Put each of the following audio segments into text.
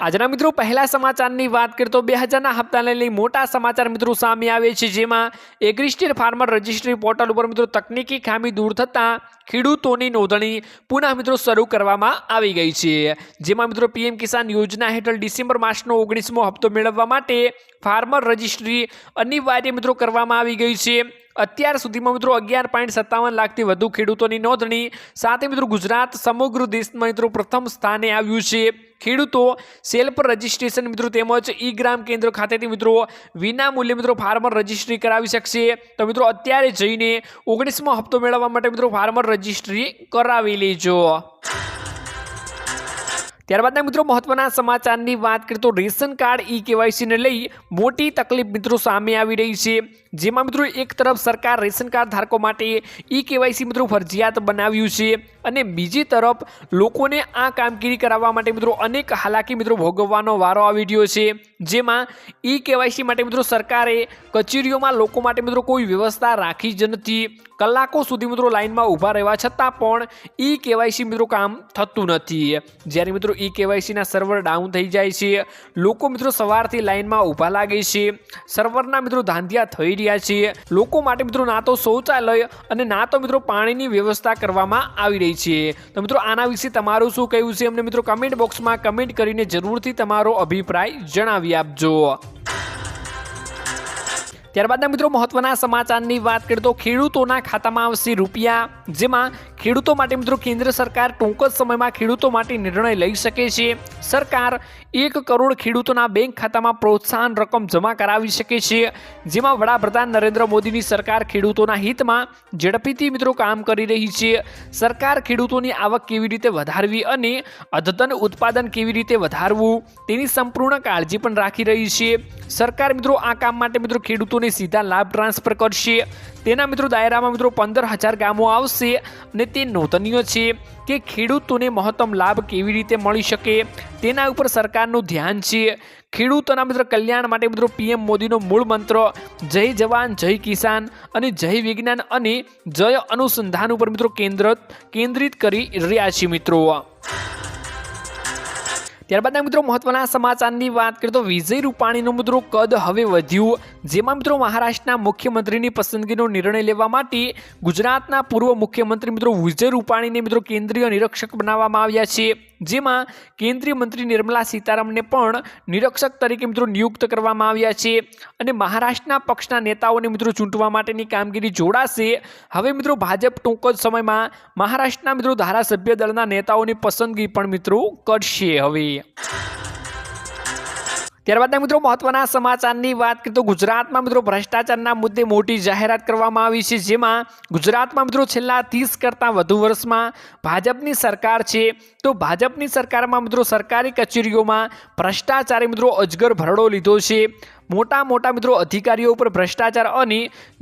આજના મિત્રો, પહેલા સમાચારની વાત કરીએ તો બે હજારના હપ્તાને લઈ મોટા સમાચાર મિત્રો સામે આવે છે, જેમાં એગ્રીસ્ટેડ ફાર્મર રજિસ્ટ્રી પોર્ટલ ઉપર મિત્રો તકનીકી ખામી દૂર થતાં ખેડૂતોની નોંધણી પુનઃ મિત્રો શરૂ કરવામાં આવી ગઈ છે. જેમાં મિત્રો પીએમ કિસાન યોજના હેઠળ ડિસેમ્બર માસનો ઓગણીસમો હપ્તો મેળવવા માટે ફાર્મર રજિસ્ટ્રી અનિવાર્ય મિત્રો કરવામાં આવી ગઈ છે. અત્યાર સુધીમાં મિત્રો અગિયાર પોઈન્ટ સત્તાવન લાખથી વધુ ખેડૂતોની નોંધણી. સાથે મિત્રો ગુજરાત સમગ્ર દેશમાં મિત્રો પ્રથમ સ્થાને આવ્યું છે. ખેડૂતો સેલ્ફ રજિસ્ટ્રેશન મિત્રો તેમજ ઈ ગ્રામ કેન્દ્ર ખાતેથી મિત્રો વિના મૂલ્યે મિત્રો ફાર્મર રજિસ્ટ્રી કરાવી શકશે. તો મિત્રો અત્યારે જઈને ઓગણીસમો હપ્તો મેળવવા માટે મિત્રો ફાર્મર રજિસ્ટ્રી કરાવી લેજો. ત્યારબાદના મિત્રો મહત્વના સમાચારની વાત કરીએ તો રેશન કાર્ડ ઈ કેવાયસીને લઈ મોટી તકલીફ મિત્રો સામે આવી રહી છે. જેમાં મિત્રો એક તરફ સરકાર રેશન કાર્ડ ધારકો માટે ઈ કેવાયસી મિત્રો ફરજિયાત બનાવ્યું છે અને બીજી તરફ લોકોને આ કામગીરી કરાવવા માટે મિત્રો અનેક હાલાકી મિત્રો ભોગવવાનો વારો આવી રહ્યો છે. જેમાં ઈ કેવાયસી માટે મિત્રો સરકારે કચેરીઓમાં લોકો માટે મિત્રો કોઈ વ્યવસ્થા રાખી જ નથી. કલાકો સુધી મિત્રો લાઇનમાં ઊભા રહેવા છતાં પણ ઈ કેવાયસી મિત્રો કામ થતું નથી. જ્યારે મિત્રો ઈ કેવાયસીના સર્વર ડાઉન થઈ જાય છે, લોકો મિત્રો સવારથી લાઇનમાં ઊભા લાગે છે. સર્વરના મિત્રો ધાંધિયા થઈ રહ્યા છીએ. લોકો માટે મિત્રો ના તો શૌચાલય અને ના તો મિત્રો પાણીની વ્યવસ્થા કરવામાં આવી રહી છે. તો મિત્રો આના વિશે તમારું શું કહેવું છે? અમને મિત્રો કમેન્ટ બોક્સમાં કમેન્ટ કરીને જરૂરથી તમારો અભિપ્રાય જણાવી આપજો. ત્યારબાદના મિત્રો મહત્વના સમાચારની વાત કરીએ તો ખેડૂતોના ખાતામાં આવશે રૂપિયા, જેમાં ખેડૂતો માટે મિત્રો કેન્દ્ર સરકાર ટૂંક જ સમયમાં ખેડૂતો માટે નિર્ણય લઈ શકે છે. સરકાર એક કરોડ ખેડૂતોના બેંક ખાતામાં પ્રોત્સાહન રકમ જમા કરાવી શકે છે, જેમાં વડાપ્રધાન નરેન્દ્ર મોદીની સરકાર ખેડૂતોના હિતમાં ઝડપીથી મિત્રો કામ કરી રહી છે. સરકાર ખેડૂતોની આવક કેવી રીતે વધારવી અને અદ્યતન ઉત્પાદન કેવી રીતે વધારવું તેની સંપૂર્ણ કાળજી પણ રાખી રહી છે. સરકાર મિત્રો આ કામ માટે મિત્રો ખેડૂતોને સીધા લાભ ટ્રાન્સફર કરશે. તેના મિત્રો દાયરામાં મિત્રો પંદર હજાર ગામો આવશે અને તે નોંધનીય છે કે ખેડૂતોને મહત્તમ લાભ કેવી રીતે મળી શકે તેના ઉપર સરકારનું ધ્યાન છે. ખેડૂતોના મિત્ર કલ્યાણ માટે મિત્રો પીએમ મોદીનો મૂળ મંત્ર, જય જવાન, જય કિસાન અને જય વિજ્ઞાન અને જય અનુસંધાન ઉપર મિત્રો કેન્દ્ર, કેન્દ્રિત કરી રહ્યા છે મિત્રો. ત્યારબાદના મિત્રો મહત્વના સમાચારની વાત કરીએ તો વિજય રૂપાણીનું મિત્રો કદ હવે વધ્યું. જેમાં મિત્રો મહારાષ્ટ્રના મુખ્યમંત્રીની પસંદગીનો નિર્ણય લેવા માટે ગુજરાતના પૂર્વ મુખ્યમંત્રી મિત્રો વિજય રૂપાણીને મિત્રો કેન્દ્રીય નિરીક્ષક બનાવવામાં આવ્યા છે. જેમાં કેન્દ્રીય મંત્રી નિર્મલા સીતારામને પણ નિરીક્ષક તરીકે મિત્રો નિયુક્ત કરવામાં આવ્યા છે. અને મહારાષ્ટ્રના પક્ષના નેતાઓને મિત્રો ચૂંટવા માટેની કામગીરી જોડાશે. હવે મિત્રો ભાજપ ટૂંક જ સમયમાં મહારાષ્ટ્રના મિત્રો ધારાસભ્ય દળના નેતાઓની પસંદગી પણ મિત્રો કરશે હવે. ત્યારબાદના મિત્રો મહત્વના સમાચારની વાત કરીએ તો ગુજરાતમાં મિત્રો ભ્રષ્ટાચારના મુદ્દે મોટી જાહેરાત કરવામાં આવી છે, જેમાં ગુજરાતમાં મિત્રો છેલ્લા ત્રીસ કરતાં વધુ વર્ષમાં ભાજપની સરકાર છે, તો ભાજપની સરકારમાં મિત્રો સરકારી કચેરીઓમાં ભ્રષ્ટાચારે મિત્રો અજગર ભરડો લીધો છે. મોટા મોટા મિત્રો અધિકારીઓ ઉપર ભ્રષ્ટાચાર અને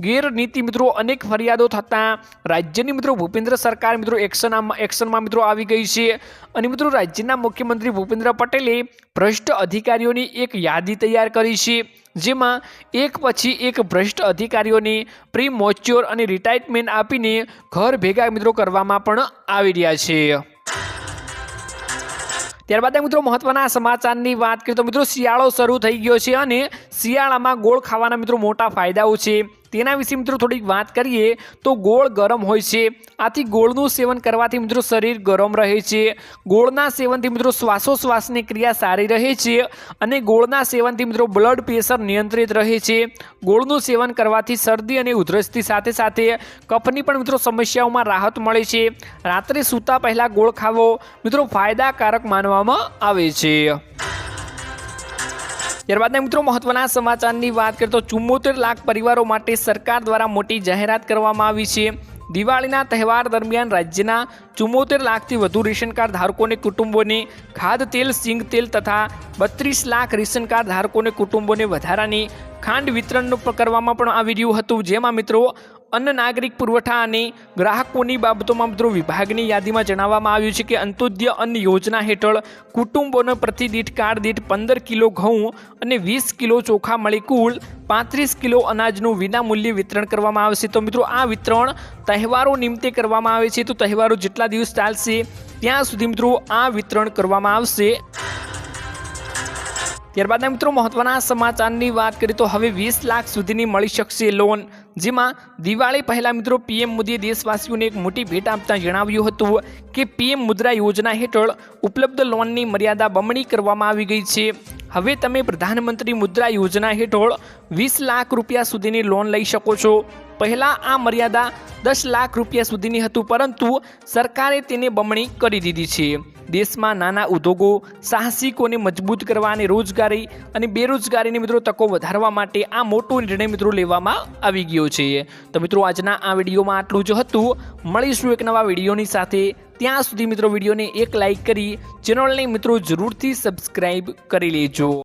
ગેરનીતિ મિત્રો અનેક ફરિયાદો થતાં રાજ્યની મિત્રો ભૂપેન્દ્ર સરકાર મિત્રો એક્શન એક્શનમાં મિત્રો આવી ગઈ છે. અને મિત્રો રાજ્યના મુખ્યમંત્રી ભૂપેન્દ્ર પટેલે ભ્રષ્ટ અધિકારીઓની એક યાદી તૈયાર કરી છે, જેમાં એક પછી એક ભ્રષ્ટ અધિકારીઓને પ્રી મોચ્યોર અને રિટાયરમેન્ટ આપીને ઘર ભેગા મિત્રો કરવામાં પણ આવી રહ્યા છે. ત્યારબાદ મિત્રો મહત્વના સમાચારની વાત કરીએ તો મિત્રો શિયાળો શરૂ થઈ ગયો છે અને શિયાળામાં ગોળ ખાવાના મિત્રો મોટા ફાયદાઓ છે. તેના વિશે મિત્રો થોડીક વાત કરીએ તો ગોળ ગરમ હોય છે. આથી ગોળનું સેવન કરવાથી મિત્રો શરીર ગરમ રહે છે. ગોળના સેવનથી મિત્રો શ્વાસોશ્વાસની ક્રિયા સારી રહે છે અને ગોળના સેવનથી મિત્રો બ્લડ પ્રેશર નિયંત્રિત રહે છે. ગોળનું સેવન કરવાથી શરદી અને ઉધરસથી સાથે સાથે કફની પણ મિત્રો સમસ્યાઓમાં રાહત મળે છે. રાત્રે સૂતા પહેલાં ગોળ ખાવો મિત્રો ફાયદાકારક માનવામાં આવે છે. ત્યારબાદના મિત્રો મહત્વના સમાચારની વાત કરીએ તો ચુમ્મોતેર લાખ પરિવારો માટે સરકાર દ્વારા મોટી જાહેરાત કરવામાં આવી છે. દિવાળીના તહેવાર દરમિયાન રાજ્યના ચુમ્મોતેર લાખથી વધુ રેશન કાર્ડ ધારકોને કુટુંબોને ખાદ તેલ, સિંગ તેલ તથા બત્રીસ લાખ રેશન કાર્ડ ધારકોને કુટુંબોને વધારાની ખાંડ વિતરણનું કરવામાં પણ આવી રહ્યું હતું. જેમાં મિત્રો અન્ન નાગરિક પુરવઠા અને ગ્રાહકોની બાબતોમાં મિત્રો વિભાગની યાદીમાં જણાવવામાં આવ્યું છે કે અંત્યોદય અન્ન યોજના હેઠળ કુટુંબોને પ્રતિ દીઠ દીઠ પંદર કિલો ઘઉં અને વીસ કિલો ચોખા મળી કુલ પાંત્રીસ કિલો અનાજનું વિનામૂલ્યે વિતરણ કરવામાં આવશે તો મિત્રો આ વિતરણ તહેવારો નિમિત્તે કરવામાં આવે છે. તો તહેવારો જેટલા દિવસ ચાલશે ત્યાં સુધી મિત્રો આ વિતરણ કરવામાં આવશે. ત્યારબાદના મિત્રો મહત્વના સમાચારની વાત કરીએ તો હવે વીસ લાખ સુધીની મળી શકશે લોન. જેમાં દિવાળી પહેલા મિત્રો પીએમ મોદીએ દેશવાસીઓને એક મોટી ભેટ આપતા જણાવ્યું હતું કે પીએમ મુદ્રા યોજના હેઠળ ઉપલબ્ધ લોનની મર્યાદા બમણી કરવામાં આવી ગઈ છે. હવે તમે પ્રધાનમંત્રી મુદ્રા યોજના હેઠળ વીસ લાખ રૂપિયા સુધીની લોન લઈ શકો છો. પહેલાં આ મર્યાદા દસ લાખ રૂપિયા સુધીની હતું પરંતુ સરકારે તેને બમણી કરી દીધી છે. દેશમાં નાના ઉદ્યોગો, સાહસિકોને મજબૂત કરવા અને રોજગારી અને બેરોજગારીની મિત્રો તકો વધારવા માટે આ મોટો નિર્ણય મિત્રો લેવામાં આવી ગયો છે. તો મિત્રો, આજના આ વિડીયોમાં આટલું જ હતું. મળીશું એક નવા વિડીયોની સાથે. ત્યાં સુધી મિત્રો વિડીયોને એક લાઈક કરી, ચેનલને મિત્રો જરૂરથી સબસ્ક્રાઈબ કરી લેજો.